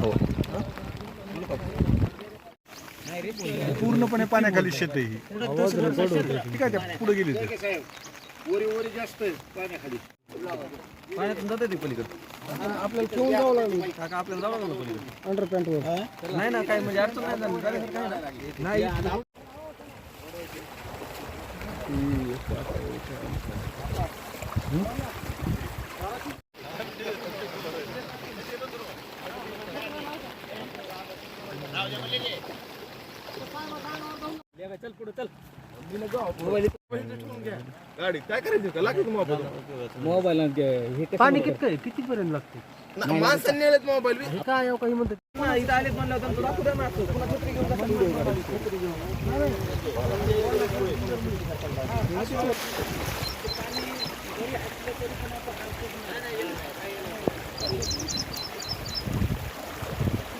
हो पूर्णपणे पाण्याखाली शेत आहे ही. ठीक आहे पुढे गेली ते. पाण्यातून जाते ती पलीकडे. आपल्याला ठेवून जावं लागलं. काका आपल्याला जावं लागलं पलीकडे. अंडर पॅन्टवर नाही ना काही म्हणजे अडचण नाही झाली. जाण्यासारखं काही नाही. नाही गाडी काय करायची का लागेल मोबाईल मोबाईल पाणी किती किती पर्यंत लागते? माणसांनी नेलेत मोबाईल बी. हे काय काही म्हणतात? ना, इथं आलेत म्हणलं होतं, तुला दाखवू द्या पुन्हा छत्री घेऊन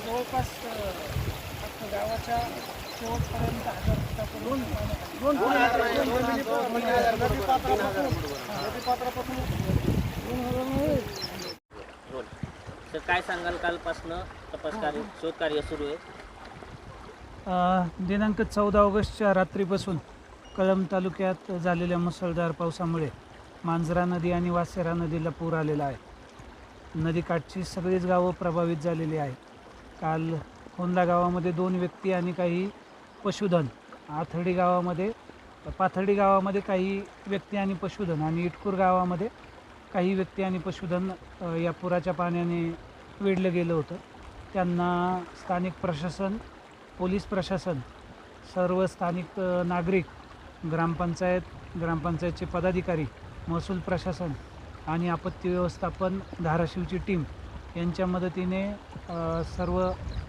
जवळपास फक्त गावाच्या शेवटपर्यंत दोन दोन म्हणजे. तर काय सांगाल कालपासनं? तपास कार्य शोध कार्य सुरू आहे. दिनांक चौदा ऑगस्टच्या रात्रीपासून कळंब तालुक्यात झालेल्या मुसळधार पावसामुळे मांजरा नदी आणि वासेरा नदीला पूर आलेला आहे. नदीकाठची सगळीच गावं प्रभावित झालेली आहेत. काल होंदा गावामध्ये दोन व्यक्ती आणि काही पशुधन. आथर्डी गावामध्ये पाथर्डी गावामध्ये काही व्यक्ती आणि पशुधन आणि इटकूर गावामध्ये काही व्यक्ती आणि पशुधन या पुराच्या पाण्याने वेढलं गेलं होतं. त्यांना स्थानिक प्रशासन पोलीस प्रशासन सर्व स्थानिक नागरिक ग्रामपंचायत ग्रामपंचायतचे पदाधिकारी महसूल प्रशासन आणि आपत्ती व्यवस्थापन धाराशिवची टीम यांच्या मदतीने सर्व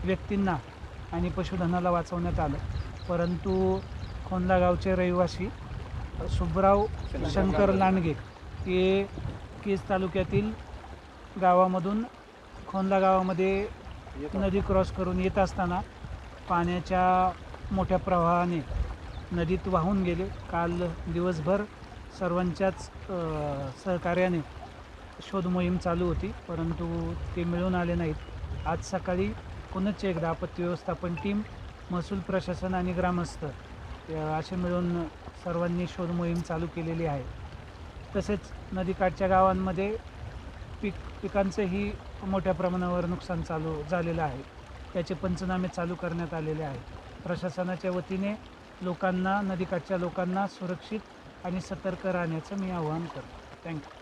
व्यक्तींना आणि पशुधनाला वाचवण्यात आलं. परंतु खोंदा गावचे रहिवासी अ, सुब्राव शंकर लांडगे हे केज तालुक्यातील गावामधून खोंदा गावामध्ये नदी क्रॉस करून येत असताना पाण्याच्या मोठ्या प्रवाहाने नदीत वाहून गेले. काल दिवसभर सर्वांच्याच सहकार्याने शोध मोहीम चालू होती परंतु ते मिळून आले नाहीत. आज सकाळी पुनश्च एकदा आपत्ती व्यवस्थापन टीम महसूल प्रशासन आणि ग्रामस्थ असे मिळून सर्वांनी शोध मोहीम चालू केलेली आहे. तसेच नदीकाठच्या गावांमध्ये पीक पिकांचंही मोठ्या प्रमाणावर नुकसान चालू झालेलं आहे. त्याचे पंचनामे चालू करण्यात आलेले आहेत. प्रशासनाच्या वतीने लोकांना नदीकाठच्या लोकांना सुरक्षित आणि सतर्क राहण्याचं मी आवाहन करतो. थँक्यू